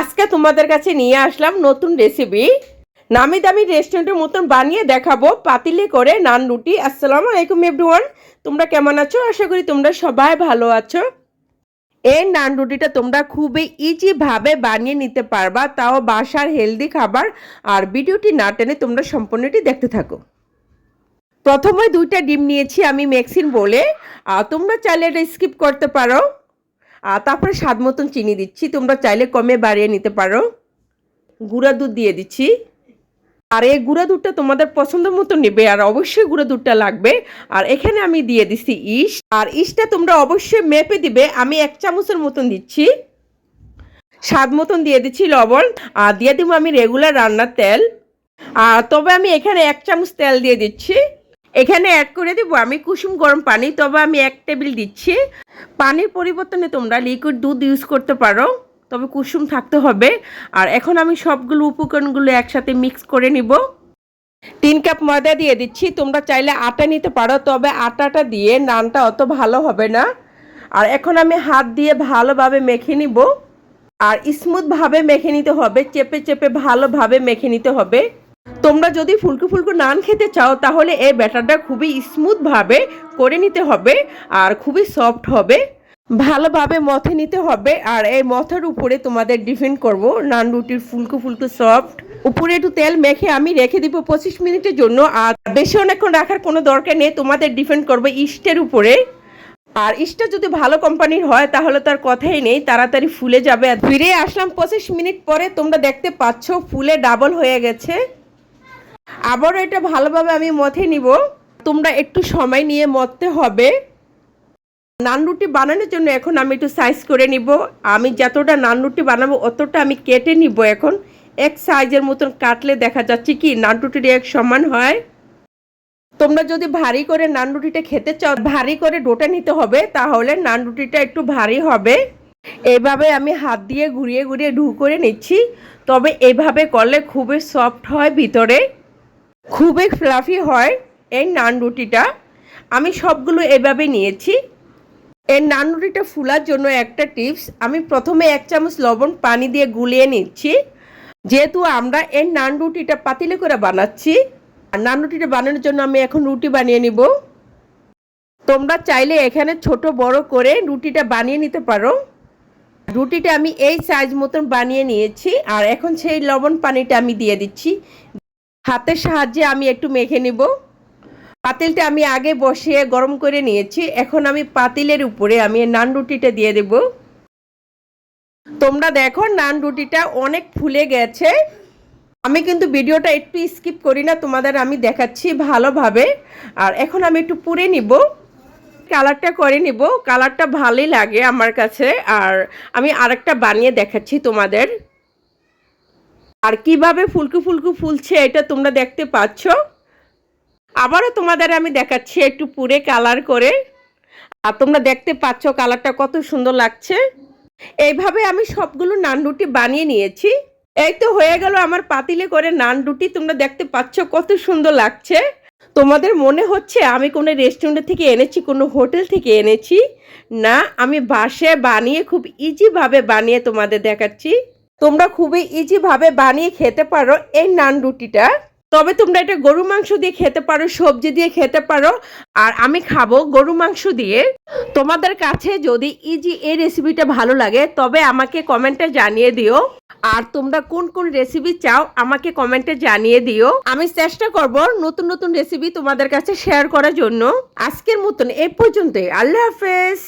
আজকে তোমাদের কাছে নিয়ে আসলাম নতুন রেসিপি নামি দামি রেস্টুরেন্টের মতন বানিয়ে দেখাবো, পাতিলে করে নান, রুটি। আসসালামু আলাইকুম এভরিওয়ান তোমরা কেমন আছো? আশা করি তোমরা সবাই ভালো আছো। এই নান, রুটিটা তোমরা খুবই ইজিভাবে বানিয়ে নিতে পারবা, তাও বাসার হেলদি খাবার। আর ভিডিওটি না টেনে তোমরা সম্পূর্ণটি দেখতে থাকো। প্রথমে দুইটা ডিম নিয়েছি আমি মেক্সিন বলে। আর তোমরা চাইলে এটা স্কিপ করতে পারো। তারপরে স্বাদ মতন চিনি দিচ্ছি। তোমরা চাইলে কমে বাড়িয়ে নিতে পারো। গুঁড়া দুধ দিয়ে দিচ্ছি। আর এই গুঁড়া দুধটা তোমাদের পছন্দ মতো নেবে, আর অবশ্যই গুঁড়া দুধটা লাগবে। আর এখানে আমি দিয়ে দিচ্ছি ইস আর ইসটা তোমরা অবশ্যই মেপে দিবে। আমি এক চামচের মতন দিচ্ছি। স্বাদ মতন দিয়ে দিচ্ছি লবণ। আর দিয়ে দেবো আমি রেগুলার রান্নার তেল। আর তবে আমি এখানে এক চামচ তেল দিয়ে দিচ্ছি। এখানে অ্যাড করে দেবো। আমি কুসুম গরম পানি, তবে আমি এক টেবিল দিচ্ছি। পানির পরিবর্তনে তোমরা লিকুইড দুধ ইউজ করতে পারো, তবে কুসুম থাকতে হবে। আর এখন আমি সবগুলো উপকরণগুলো একসাথে মিক্স করে নিব। তিন কাপ ময়দা দিয়ে দিচ্ছি। তোমরা চাইলে আটা নিতে পারো, তবে আটাটা দিয়ে নানটা অত ভালো হবে না। আর এখন আমি হাত দিয়ে ভালোভাবে মেখে নিব। আর স্মুথভাবে মেখে নিতে হবে, চেপে চেপে ভালোভাবে মেখে নিতে হবে। তোমরা যদি ফুলকো ফুলকো নান খেতে চাও, তাহলে এই ব্যাটারটা খুবই স্মুথভাবে করে নিতে হবে আর খুবই সফট হবে। ভালোভাবে মথে নিতে হবে আর এই মথার উপরে তোমাদের ডিফেন্ড করব। নান রুটির ফুলকো ফুলকো সফট উপরে একটু তেল মেখে আমি রেখে দিব পঁচিশ মিনিটের জন্য আর বেশি অনেকক্ষণ রাখার কোনো দরকার নেই, তোমাদের ডিফেন্ড করব ইস্টের উপরে। আর ইস্টটা যদি ভালো কোম্পানির হয়, তাহলে তার কথাই নেই, তাড়াতাড়ি ফুলে যাবে। ফিরে আসলাম পঁচিশ মিনিট পরে, তোমরা দেখতে পাচ্ছ ফুলে ডাবল হয়ে গেছে। আবারও এটা ভালোভাবে আমি মথে নিব। তোমরা একটু সময় নিয়ে মথতে হবে। নান রুটি বানানোর জন্য এখন আমি একটু সাইজ করে নিব। আমি যতটা নান রুটি বানাবো অতটা আমি কেটে নিব এখন। এক সাইজের মতন কাটলে দেখা যাচ্ছে কি নান রুটির এক সমান হয়। তোমরা যদি ভারী করে নান রুটিটা খেতে চাও, ভারী করে ডোটা নিতে হবে, তাহলে নান রুটিটা একটু ভারী হবে। এভাবে আমি হাত দিয়ে ঘুরিয়ে ঘুরিয়ে ঢু করে নিচ্ছি। তবে এভাবে করলে খুবই সফট হয় ভিতরে। খুবই ফ্লাফি হয় এই নান রুটিটা। আমি সবগুলো এভাবে নিয়েছি। এই নান রুটিটা ফুলার জন্য একটা টিপস আমি প্রথমে এক চামচ লবণ পানি দিয়ে গুলিয়ে নিচ্ছি। যেহেতু আমরা এই নান রুটিটা পাতিলে করে বানাচ্ছি, আর নান রুটিটা বানানোর জন্য আমি এখন রুটি বানিয়ে নিব। তোমরা চাইলে এখানে ছোট বড় করে রুটিটা বানিয়ে নিতে পারো। রুটিটা আমি এই সাইজ মতন বানিয়ে নিয়েছি, আর এখন সেই লবণ পানিটা আমি দিয়ে দিচ্ছি। হাতের সাহায্যে আমি একটু মেখে নিব। পাতিলটা আমি আগে বসিয়ে গরম করে নিয়েছি। এখন আমি পাতিলের উপরে আমি নান রুটিটা দিয়ে দেব। তোমরা দেখো নান রুটিটা অনেক ফুলে গেছে। আমি কিন্তু ভিডিওটা একটু স্কিপ করি না, তোমাদের আমি দেখাচ্ছি ভালোভাবে। আর এখন আমি একটু পুড়ে নিব। কালারটা করে নিব। কালারটা ভালোই লাগে আমার কাছে। আর আমি আরেকটা বানিয়ে দেখাচ্ছি তোমাদের। আর কীভাবে ফুলকু ফুলকু ফুলছে এটা তোমরা দেখতে পাচ্ছ। আবারও তোমাদের আমি দেখাচ্ছি একটু পুরে কালার করে। আর তোমরা দেখতে পাচ্ছ কালারটা কত সুন্দর লাগছে। এইভাবে আমি সবগুলো নান রুটি বানিয়ে নিয়েছি। এই তো হয়ে গেল আমার পাতিলে করে নান রুটি তোমরা দেখতে পাচ্ছ কত সুন্দর লাগছে। তোমাদের মনে হচ্ছে আমি কোনো রেস্টুরেন্ট থেকে এনেছি, কোনো হোটেল থেকে এনেছি? না, আমি বাসে বানিয়ে খুব ইজিভাবে বানিয়ে তোমাদের দেখাচ্ছি। তোমরা খুবই ইজিভাবে বানিয়ে খেতে পারো এই নান রুটিটা। তবে তোমরা এটা গরু মাংস দিয়ে খেতে পারো, সবজি দিয়ে খেতে পারো। আর আমি খাব গরু মাংস দিয়ে। তোমাদের কাছে যদি ইজি এই রেসিপিটা ভালো লাগে, তবে আমাকে কমেন্টে জানিয়ে দিও। আর তোমরা কোন কোন রেসিপি চাও, আমাকে কমেন্টে জানিয়ে দিও। আমি চেষ্টা করব নতুন নতুন রেসিপি তোমাদের কাছে শেয়ার করার জন্য। আজকের মতন এই পর্যন্তই। আল্লাহ হাফেজ।